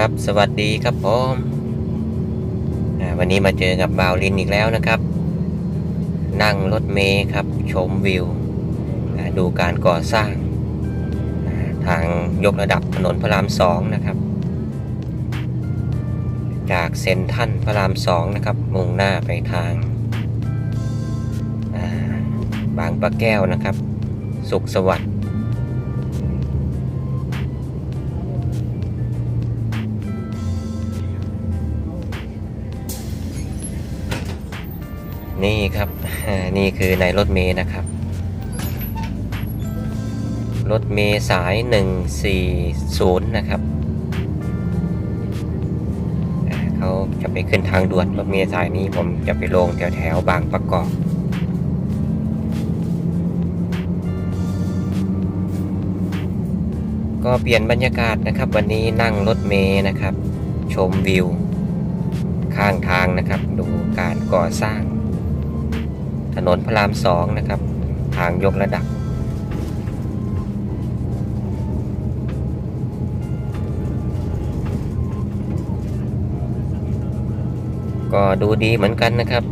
ครับสวัสดีครับผมวันนี้มาเจอกับบาวลินอีกแล้วนะครับ นั่งรถเมล์ครับชมวิว ดูการก่อสร้าง ทางยกระดับถนนพระรามสองนะครับ จากเซนทันพระรามสองนะครับ มุ่งหน้าไปทางาบางปะแก้วนะครับ สุขสวัสดิ์ นี่ครับนี่คือในรถเมล์นะครับ รถเมล์สาย 140 นะครับเขาจะไปขึ้นทางด่วนรถเมล์สายนี้ผมจะไปลงแถวแถวบางประกอบก็เปลี่ยนบรรยากาศนะครับ วันนี้นั่งรถเมล์นะครับ ชมวิว ข้างทางนะครับ ดูการก่อสร้าง ถนนพระรามสองนะครับ ทางยกระดับ ก็ดูดีเหมือนกันนะครับ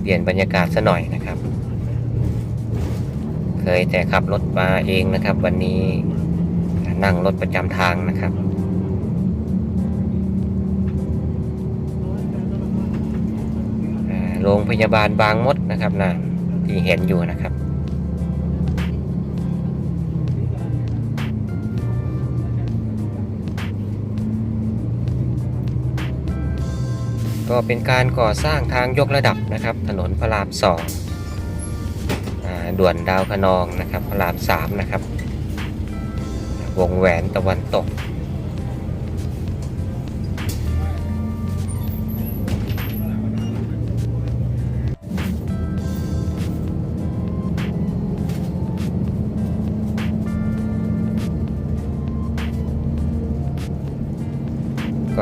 เปลี่ยนบรรยากาศซะหน่อยนะครับ เคยแต่ขับรถมาเองนะครับ วันนี้นั่งรถประจำทางนะครับ โรงพยาบาลบางมดนะครับนะที่เห็นอยู่นะครับ ก็เป็นการก่อสร้างทางยกระดับนะครับ ถนนพระรามสองด่วนดาวคะนองนะครับ พระรามสามนะครับ วงแหวนตะวันตก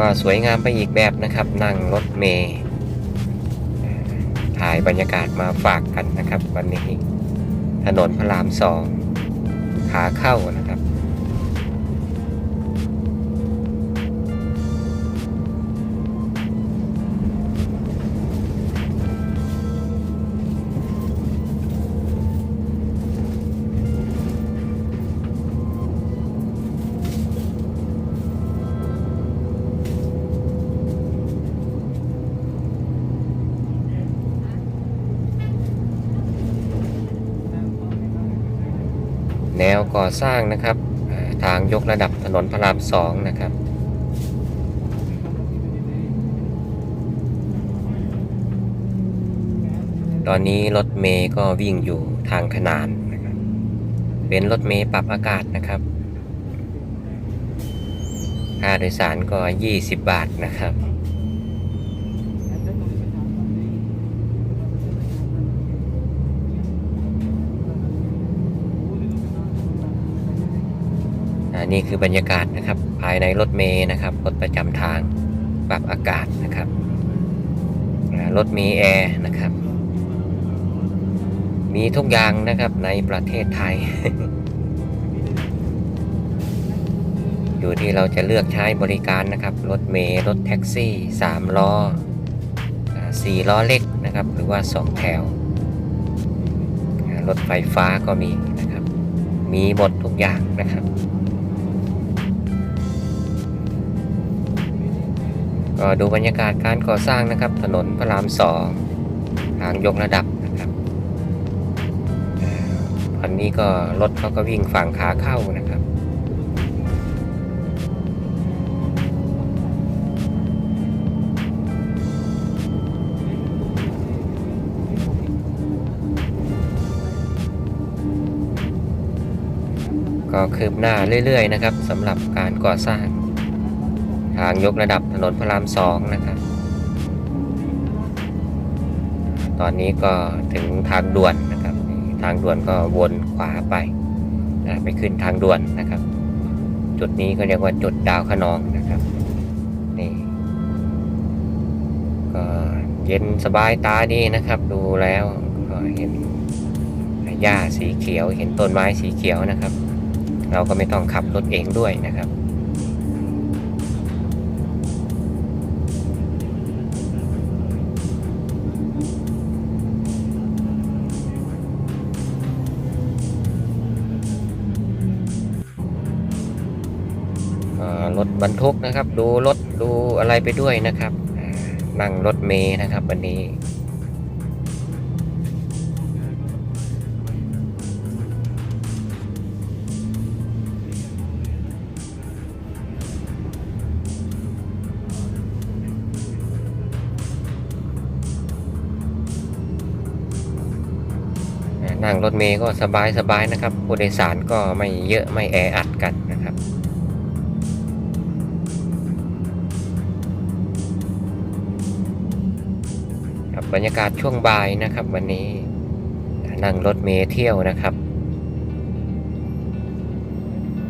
ก็สวยงามไปอีกแบบนะครับ นั่งรถเมล์ถ่ายบรรยากาศมาฝากกันนะครับ วันนี้ถนนพระรามสองขาเข้านะครับ แนวก่อสร้างนะครับอ่าทางยกระดับถนนพระรามสองนะครับตอนนี้รถเมย์ก็วิ่งอยู่ทางขนานนะครับ เป็นรถเมย์ปรับอากาศนะครับ ค่าโดยสารก็ 20 บาทนะครับ นี่คือบรรยากาศนะครับ ภายในรถเมย์นะครับรถประจำทางปรับอากาศนะครับรถเมย์แอร์นะครับ มีทุกอย่างนะครับในประเทศไทย อยู่ที่เราจะเลือกใช้บริการนะครับ รถเมย์รถแท็กซี่สามล้อสี่ล้อเล็กนะครับ หรือว่าสองแถว รถไฟฟ้าก็มีนะครับ มีหมดทุกอย่างนะครับ ก็ดูบรรยากาศการก่อสร้างนะครับ ถนนพระรามสองทางยกระดับนะครับอ่าอันนี้ก็รถเขาก็วิ่งฝั่งขาเข้านะครับก็คืบหน้าเรื่อย ๆ นะครับสำหรับการก่อสร้าง ทางยกระดับถนนพระรามสองนะครับ ตอนนี้ก็ถึงทางด่วนนะครับ ทางด่วนก็วนขวาไปนะไปขึ้นทางด่วนนะครับ จุดนี้ก็เรียกว่าจุดดาวคะนองนะครับนี่ก็เย็นสบายตาดีนะครับ ดูแล้วก็เห็นหญ้าสีเขียว เห็นต้นไม้สีเขียวนะครับ เราก็ไม่ต้องขับรถเองด้วยนะครับ รถบรรทุกนะครับ ดูรถดูอะไรไปด้วยนะครับนั่งรถเมย์นะครับ วันนี้ นั่งรถเมย์ก็สบายสบายนะครับผู้โดยสารก็ไม่เยอะไม่แออัดกันนะครับ บรรยากาศช่วงบ่ายนะครับ วันนี้นั่งรถเมล์เที่ยวนะครับ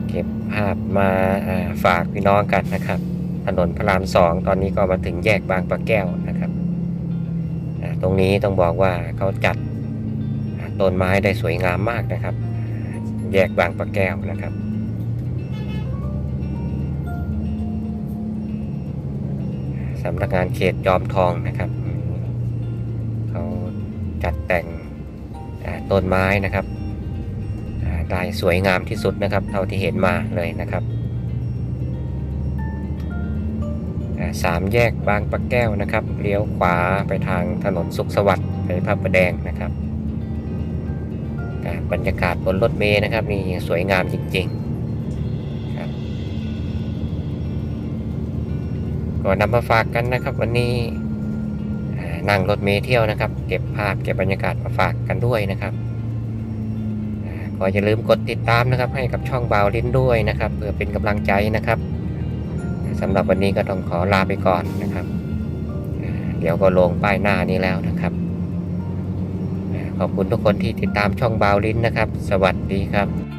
เก็บภาพมาฝากพี่น้องกันนะครับ ถนนพระรามสองตอนนี้ก็มาถึงแยกบางปะแก้วนะครับตรงนี้ต้องบอกว่าเขาจัดต้นไม้ได้สวยงามมากนะครับ แยกบางปะแก้วนะครับสำนักงานเขตจอมทองนะครับ เขาจัดแต่งต้นไม้นะครับได้สวยงามที่สุดนะครับ เท่าที่เห็นมาเลยนะครับสามแยกบางปะแก้วนะครับเลี้ยวขวาไปทางถนนสุขสวัสดิ์ไปพระประแดงนะครับบรรยากาศบนรถเมล์นะครับนี่สวยงามจริงๆครับก็นำมาฝากกันนะครับวันนี้ นั่งรถเมล์เที่ยวนะครับ เก็บภาพเก็บบรรยากาศมาฝากกันด้วยนะครับอ่าก็อย่าลืมกดติดตามนะครับ ให้กับช่องบาวลินด้วยนะครับ เพื่อเป็นกำลังใจนะครับสำหรับวันนี้ก็ต้องขอลาไปก่อนนะครับ เดี๋ยวก็ลงป้ายหน้านี้แล้วนะครับ ขอบคุณทุกคนที่ติดตามช่องบาวลินนะครับ สวัสดีครับ